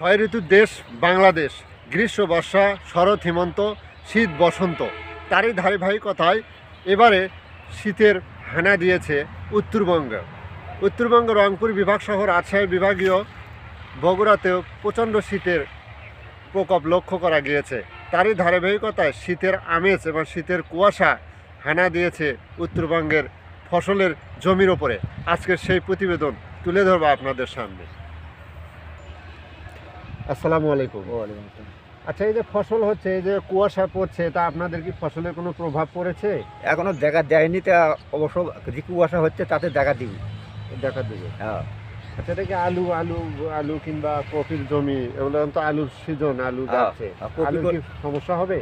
ছয় ঋতুর দেশ বাংলাদেশ, গ্রীষ্ম, বর্ষা, শরৎ, হেমন্ত, শীত, বসন্ত। তারই ধারাবাহিকতায় এবারে শীতের হানা দিয়েছে উত্তরবঙ্গ। উত্তরবঙ্গ, রংপুর বিভাগ সহ রাজশাহী বিভাগীয় বগুড়াতেও প্রচণ্ড শীতের প্রকোপ লক্ষ্য করা গিয়েছে। তারই ধারাবাহিকতায় শীতের আমেজ এবং শীতের কুয়াশা হানা দিয়েছে উত্তরবঙ্গের ফসলের জমির ওপরে। আজকের সেই প্রতিবেদন তুলে ধরবো আপনাদের সামনে। আসসালামু আলাইকুম। আচ্ছা এই যে ফসল হচ্ছে এই যে কুয়াশা পড়ছে তা আপনাদের কি ফসলের কোনো প্রভাব পড়েছে? এখনও দেখা দেয়নি তা অবশ্য যে কুয়াশা হচ্ছে তাতে দেখা দিবি দেখা দিবে। হ্যাঁ। আচ্ছা এটা কি আলু আলু আলু কিংবা কপির জমি এগুলো তো আলুর সিজন আলু হ্যাঁ, যাচ্ছে। কি সমস্যা হবে?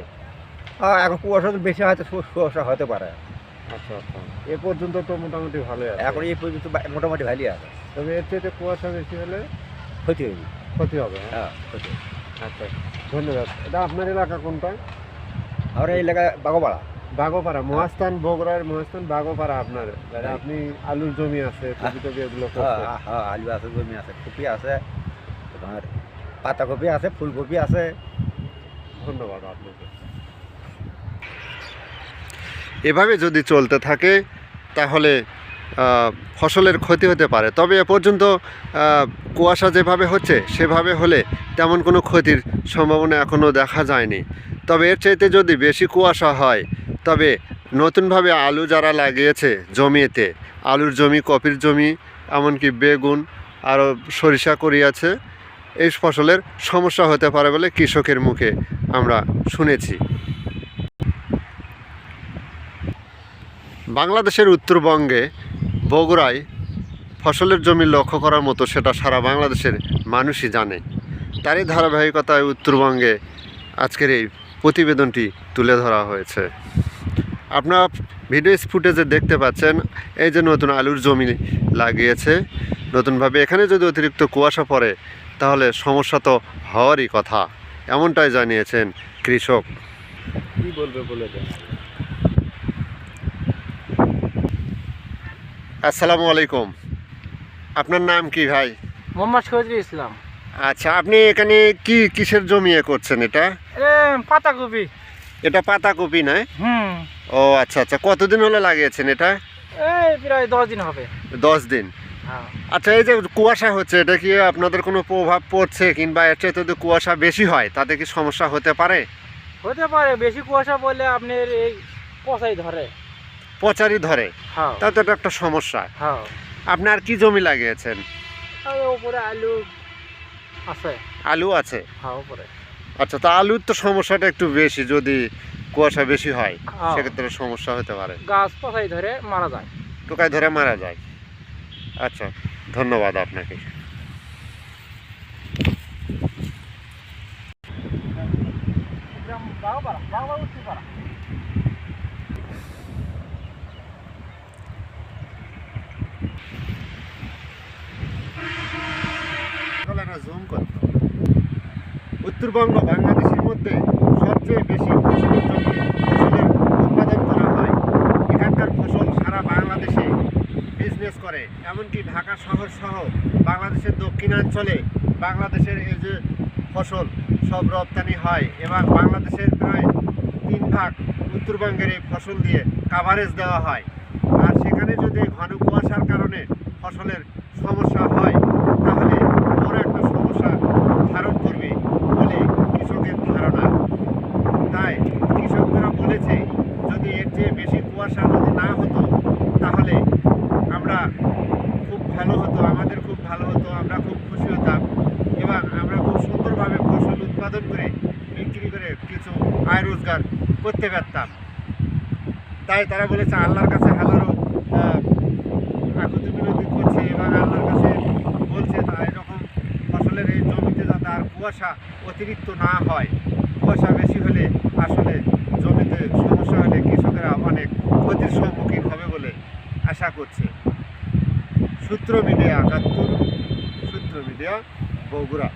হ্যাঁ, এখন কুয়াশা তো বেশি হয়তো কুয়াশা হতে পারে। আচ্ছা আচ্ছা। এ পর্যন্ত তো মোটামুটি ভালোই আছে। এখন এই পর্যন্ত মোটামুটি ভালোই আছে। তবে এর চেয়ে কুয়াশা বেশি হলে? ক্ষতি হয়নি। ক্ষতি হবে হ্যাঁ? হ্যাঁ ক্ষতি আচ্ছা ধন্যবাদ। এটা আপনার এলাকা কোনটা? আমরা এই এলাকায় বাগোপাড়া। বাগোপাড়া মহাস্থান বগুড়ার মহাস্থান বাগোপাড়া আপনার। হ্যাঁ। আপনি আলুর জমি আছে কপি টপি এগুলো হ্যাঁ। হ্যাঁ, হ্যাঁ আলু আছে জমি আছে কপি আছে তোমার পাতাকপি আছে ফুলকপি আছে। ধন্যবাদ আপনাকে। এভাবে যদি চলতে থাকে তাহলে ফসলের ক্ষতি হতে পারে। তবে এ পর্যন্ত কুয়াশা যেভাবে হচ্ছে, সেভাবে হলে তেমন কোনো ক্ষতির সম্ভাবনা এখনও দেখা যায়নি। তবে এর চাইতে যদি বেশি কুয়াশা হয়, তবে নতুনভাবে আলু যারা লাগিয়েছে জমিতে, আলুর জমি, কপির জমি, এমনকি বেগুন, আরও সরিষা করিয়াছে, এই ফসলের সমস্যা হতে পারে বলে কৃষকের মুখে আমরা শুনেছি। বাংলাদেশের উত্তরবঙ্গে বগুড়ায় ফসলের জমি লক্ষ্য করার মতো সেটা সারা বাংলাদেশের মানুষই জানে। তারই ধারাবাহিকতায় উত্তরবঙ্গে আজকের এই প্রতিবেদনটি তুলে ধরা হয়েছে। আপনারা ভিডিও ফুটেজে দেখতে পাচ্ছেন, এই যে নতুন আলুর জমি লাগিয়েছে। নতুনভাবে এখানে যদি অতিরিক্ত কুয়াশা পড়ে, তাহলে সমস্যা তো হওয়ারই কথা, এমনটাই জানিয়েছেন কৃষক। কি বলবে বলে দেন আসসালামু আলাইকুম। আপনার নাম কি ভাই? মোহাম্মদ শহীদুল ইসলাম। আচ্ছা আপনি এখানে কি কিসের জমি এ করছেন এটা? পাতাকপি। এটা পাতাকপি নয় হুম। ও আচ্ছা আচ্ছা কতদিন হলো লাগিয়েছেন এটা? এই প্রায় দশ দিন হবে। দশ দিন। হ্যাঁ। আচ্ছা এই যে কুয়াশা হচ্ছে এটা কি আপনাদের কোনো প্রভাব পড়ছে কিংবা এর চাইতে যদি কুয়াশা বেশি হয় তাতে কি সমস্যা হতে পারে? হতে পারে বেশি কুয়াশা পড়লে আপনার এই পচাই ধরে। পচারি ধরে হ্যাঁ। তা তো এটা একটা সমস্যা। হ্যাঁ। আপনার কি জমি লাগিয়েছেন? আলু আছে। আলু আছে? হ্যাঁ আচ্ছা তা আলুর তো সমস্যাটা একটু বেশি যদি কুয়াশা বেশি হয়। সেক্ষেত্রে সমস্যা হতে পারে। গাছ পচাই ধরে মারা যায়। টোকায় ধরে মারা যায়। আচ্ছা ধন্যবাদ আপনাকে। জুম করতো উত্তরবঙ্গ বাংলাদেশের মধ্যে সবচেয়ে বেশি ফসলের ফসলের উৎপাদন করা হয়। এখানকার ফসল সারা বাংলাদেশে বিজনেস করে। এমনকি ঢাকা শহর সহ বাংলাদেশের দক্ষিণাঞ্চলে বাংলাদেশের এই যে ফসল সব রপ্তানি হয় এবং বাংলাদেশের প্রায় তিন ভাগ উত্তরবঙ্গের এই ফসল দিয়ে কাভারেজ দেওয়া হয়। আর সেখানে যদি ঘন কুয়াশার কারণে ফসলের সমস্যা হয় তাহলে বড় একটা সমস্যা ধারণ করবে বলে কৃষকের ধারণা। তাই কৃষকরা বলেছে, যদি এর চেয়ে বেশি কুয়াশা যদি না হতো, তাহলে আমরা খুব ভালো হতো, আমাদের খুব ভালো হতো, আমরা খুব খুশি হতাম এবং আমরা খুব সুন্দরভাবে ফসল উৎপাদন করে, বিক্রি করে কিছু আয় রোজগার করতে পারতাম। তাই তারা বলেছে, আল্লাহর কাছে হাজারো আকুতি বিনতি করছে এবং আল্লাহর কাছে বলছে তা এরকম ফসলের এই জমিতে যাতে আর কুয়াশা অতিরিক্ত না হয়। কুয়াশা বেশি হলে আসলে জমিতে সমস্যা হলে কৃষকেরা অনেক ক্ষতির সম্মুখীন হবে বলে আশা করছে। সূত্র মিডিয়া একাত্তর, সূত্র মিডিয়া বগুড়া।